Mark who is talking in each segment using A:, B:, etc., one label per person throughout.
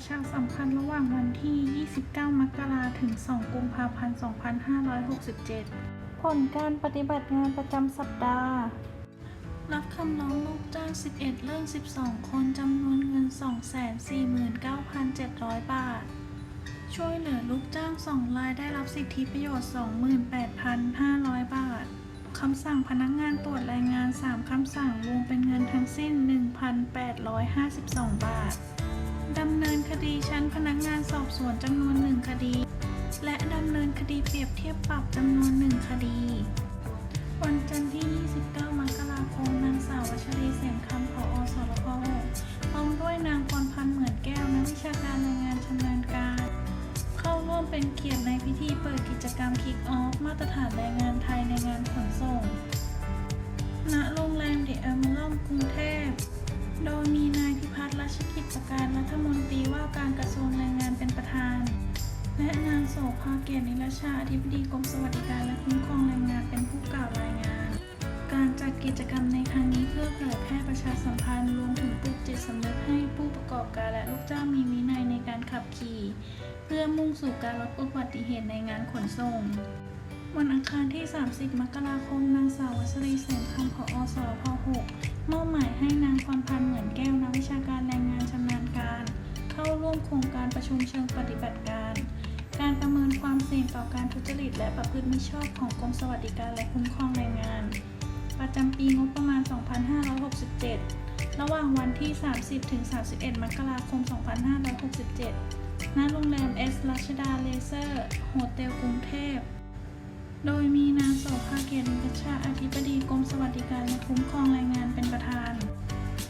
A: ประชาสัมพันธ์ระหว่างวันที่ 29 มกราถึง 2 กุมภาพันธ์ 2567 ผลการปฏิบัติงานประจำสัปดาห์ รับคำร้องลูกจ้าง 11 เรื่อง 12 คนจำนวนเงิน 249,700 บาท ช่วยเหลือลูกจ้าง 2 รายได้รับสิทธิประโยชน์ 28,500 บาทคำสั่งพนักงานตรวจแรงงาน 3 คำสั่งรวมเป็นเงินทั้งสิ้น 1,852 บาท ดำเนินคดีชั้นพนักงานสอบสวนจำนวน1คดี และดำเนินคดีเปรียบเทียบปรับจำนวน1คดี วันจันทร์ที่ 29 มกราคมนางสาววัชรีเสนคำผอสรพพร้อมด้วยนางพรพันธ์เหมือนแก้วนักวิชาการรายงานชำนาญการ เข้าร่วมเป็นเกียรติในพิธีเปิดกิจกรรมคิกออฟมาตรฐานแรงงานไทยในงานขนส่งณโรงแรมเดอะเอมเรมกรุงเทพ โดยมีนาย พิพัฒน์รัชกิจประการรัฐมนตรีว่าการกระทรวงแรงงานเป็นประธาน และนางโสภาเกียรตินิรชาอธิบดีกรมสวัสดิการและคุ้มครองแรงงานเป็นผู้กล่าวรายงาน การจัดกิจกรรมในครั้งนี้เพื่อเผยแพร่ประชาสัมพันธ์รวมถึงปลุกจิตสำนึกให้ผู้ประกอบการและลูกจ้างมีวินัยในการขับขี่ เพื่อมุ่งสู่การลดอุบัติเหตุในงานขนส่งวันอังคารที่ 30 มกราคม นางสาววัชรีเสนคำผอสพ6 มอบหมายให้นางพรพันธ์เหมือนแก้วนักวิชาการแรงงานชำนาญการ เข้าร่วมโครงการประชุมเชิงปฏิบัติการ การประเมินความเสี่ยงต่อการทุจริตและประพฤติมิชอบของกรมสวัสดิการและคุ้มครองแรงงาน ประจำปีงบประมาณ 2567 ระหว่างวันที่ 30 ถึง 31 มกราคม 2567 ณ โรงแรมเอสรัชดาเลเซอร์ โฮเทลกรุงเทพ โดยมีนางโสภาเกียรตินิชาอธิบดีกรมสวัสดิการและคุ้มครองแรงงานเป็นประธาน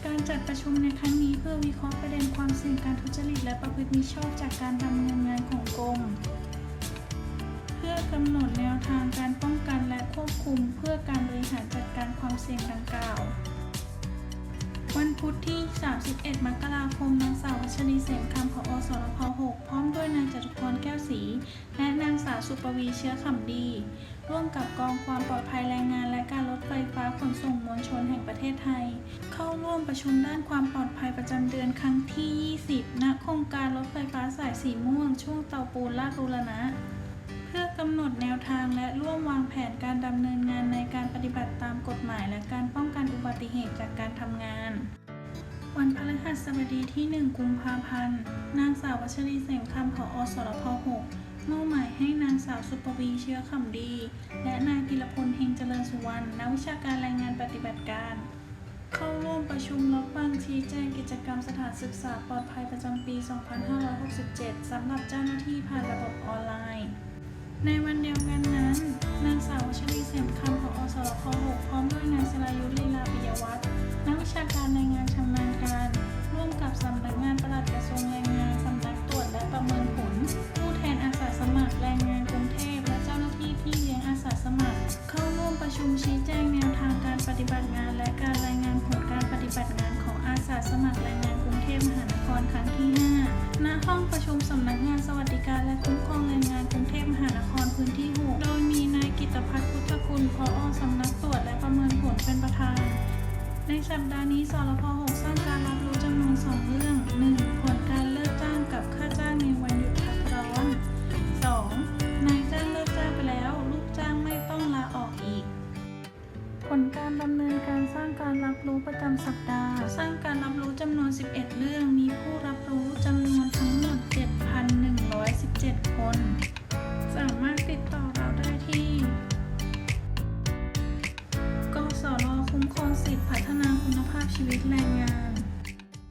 A: การจัดประชุมในครั้งนี้เพื่อวิเคราะห์ประเด็นความเสี่ยงการทุจริตและประพฤติมิชอบจากการดำเนินงานของกรม เพื่อกำหนดแนวทางการป้องกันและควบคุมเพื่อการบริหารจัดการความเสี่ยงดังกล่าว วันพุธที่ 31 ม วีเชื้อขำดี ร่วมกับกองความปลอดภัยแรงงาน และการรถไฟฟ้าขนส่งมวลชนแห่งประเทศไทย เข้าร่วมประชุมด้านความปลอดภัยประจำเดือนครั้งที่ 20 ณ โครงการรถไฟฟ้าสายสีม่วง ช่วงเตาปูนลาดบุรณะ เพื่อกำหนดแนวทางและร่วมวางแผนการดำเนินงานในการปฏิบัติตามกฎหมาย และการป้องกันอุบัติเหตุจากการทำงานวันพฤหัสบดีที่ 1 กุมภาพันธ์ นางสาววัชรีเสงคำผออสรพ6 สาวสุปวีเชื้อขำดี และนายธีรพลเฮงเจริญสุวรรณนักวิชาการรายงานปฏิบัติการ เข้าร่วมประชุมรับฟังชี้แจงกิจกรรมสถานศึกษาปลอดภัยประจำปี 2567 สำหรับเจ้าหน้าที่ผ่านระบบออนไลน์ ในวันเดียวกันนั้น นางสาววชรีเสมคำของอสรพ6พร้อมด้วยนายสรายุทธลีลาปิยวัฒน์นักวิชาการในงานชำนาญการ สัปดาห์นี้สรพ6สร้างการรับรู้จำนวน 2 เรื่อง 1. ผลการเลิกจ้างกับค่าจ้างในวันหยุดพักร้อน 2. นายจ้างเลิกจ้างไปแล้ว ลูกจ้างไม่ต้องลาออกอีก ผลการดำเนินการสร้างการรับรู้ประจำสัปดาห์ สร้างการรับรู้จำนวน 11 เรื่อง มีผู้รับรู้จำนวนทั้งหมด 7,117 คน กรคุ้มครองสิทธิพัฒนาคุณภาพชีวิตแรงงาน